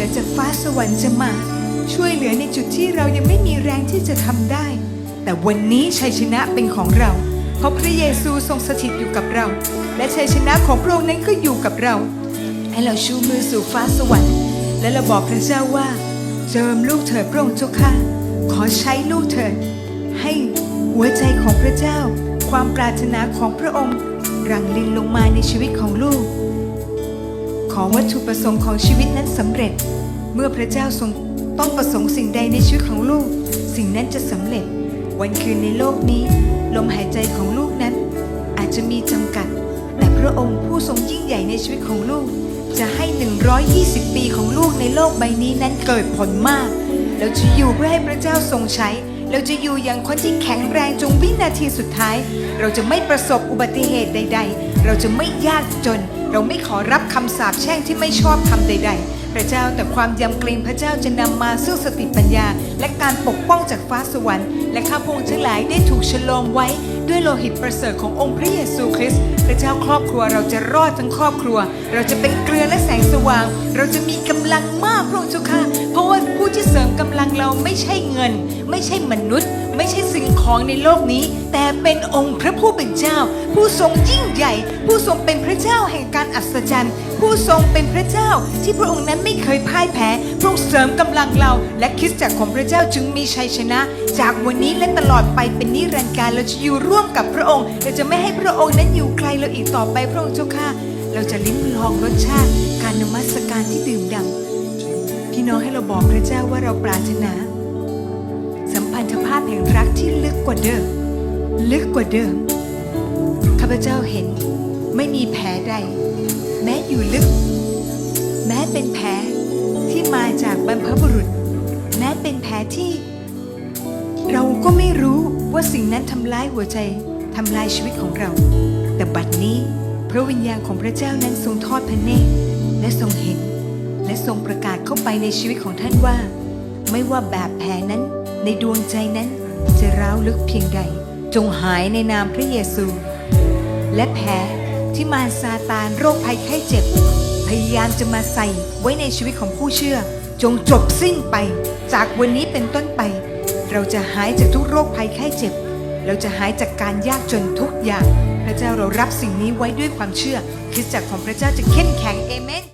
ลือจากฟ้าสวรรค์จะมา ช่วยเหลือในจุดที่เรายังไม่มีแรงที่จะทำได้ แต่วันนี้ชัยชนะเป็นของเรา เพราะพระเยซูทรงสถิตอยู่กับเรา และชัยชนะของพระองค์นั้นก็อยู่กับเรา ให้เราชูมือสู่ฟ้าสวรรค์ และเราบอกพระเจ้าว่า เจิมลูกเถิดพระองค์เจ้าค่ะขอใช้ลูกเถิดให้หัวใจของพระเจ้า ความปรารถนาของพระองค์รังลินลงมาในชีวิตของลูก ขอวัตถุประสงค์ของชีวิตนั้นสำเร็จ เมื่อพระเจ้าทรงต้องประสงค์สิ่งใดในชีวิตของลูก สิ่งนั้นจะสำเร็จ วันคืนในโลกนี้ ลมหายใจของลูกนั้น อาจจะมีจำกัด แต่พระองค์ผู้ทรงยิ่งใหญ่ในชีวิตของลูก จะให้ 120 ปีของลูกในโลกใบนี้นั้นเกิดผลมากเราจะอยู่เพื่อให้พระเจ้าทรงใช้เราจะอยู่อย่างคนที่แข็งแรงจงวินาทีสุดท้าย เราจะไม่ประสบอุบัติเหตุใด ๆ เราจะไม่ยากจน เราไม่ขอรับคำสาปแช่งที่ไม่ชอบทำใด ๆ พระเจ้าแต่ความยำเกรงพระเจ้าจะนำมาซึ่งสติปัญญา และการปกป้องจากฟ้าสวรรค์ และข้าพงทั้งหลายได้ถูกฉลองไว้ ด้วยโลหิตประเสริฐขององค์พระเยซูคริสต์พระเจ้าครอบครัวเราจะรอดทั้งครอบครัว เราจะเป็นเกลือและแสงสว่าง เราจะมีกำลังมากพระองค์เจ้าค่ะเพราะว่าผู้ที่เสริมกำลังเราไม่ใช่เงิน ไม่ใช่มนุษย์ ไม่ใช่สิ่งของในโลกนี้ แต่เป็นองค์พระผู้เป็นเจ้า ผู้ทรงยิ่งใหญ่ ผู้ทรงเป็นพระเจ้าแห่งการอัศจรรย์ ผู้ทรงเป็นพระเจ้าที่พระองค์นั้นไม่เคยพ่ายแพ้พระองค์เสริมกำลังเรา และคริสตจักรของพระเจ้าจึงมีชัยชนะ จากวันนี้และตลอดไปเป็นนิรันดร์การเราจะอยู่ร่วมกับพระองค์เราจะไม่ให้พระองค์นั้นอยู่ไกลเราอีกต่อไปพระองค์เจ้าค่ะเราจะลิ้มลองรสชาติการนมัสการที่ดื่มด่ำพี่น้องให้เราบอกพระเจ้าว่าเราปรารถนา พันธภาพแห่งรักที่ลึกกว่าเดิม ลึกกว่าเดิม ข้าพเจ้าเห็นไม่มีแผลใด แม้อยู่ลึก แม้เป็นแผลที่มาจากบรรพบุรุษ แม้เป็นแผลที่ เราก็ไม่รู้ว่าสิ่งนั้นทำร้ายหัวใจทำลายชีวิตของเรา แต่บัดนี้พระวิญญาณของพระเจ้านั้นทรงทอดพระเนตรและทรงเห็น และทรงประกาศเข้าไปในชีวิตของท่านว่า ไม่ว่าแบบแผลนั้น ในดวงใจนั้น จะร้าวลึกเพียงใด จงหายในนามพระเยซู และแผลที่มารซาตานโรคภัยไข้เจ็บ พยายามจะมาใส่ไว้ในชีวิตของผู้เชื่อ จงจบสิ้นไป จากวันนี้เป็นต้นไป เราจะหายจากทุกโรคภัยไข้เจ็บ เราจะหายจากการยากจนทุกอย่าง พระเจ้าเรารับสิ่งนี้ไว้ด้วยความเชื่อคริสตจักรของพระเจ้าจะเข้มแข็งเอเมน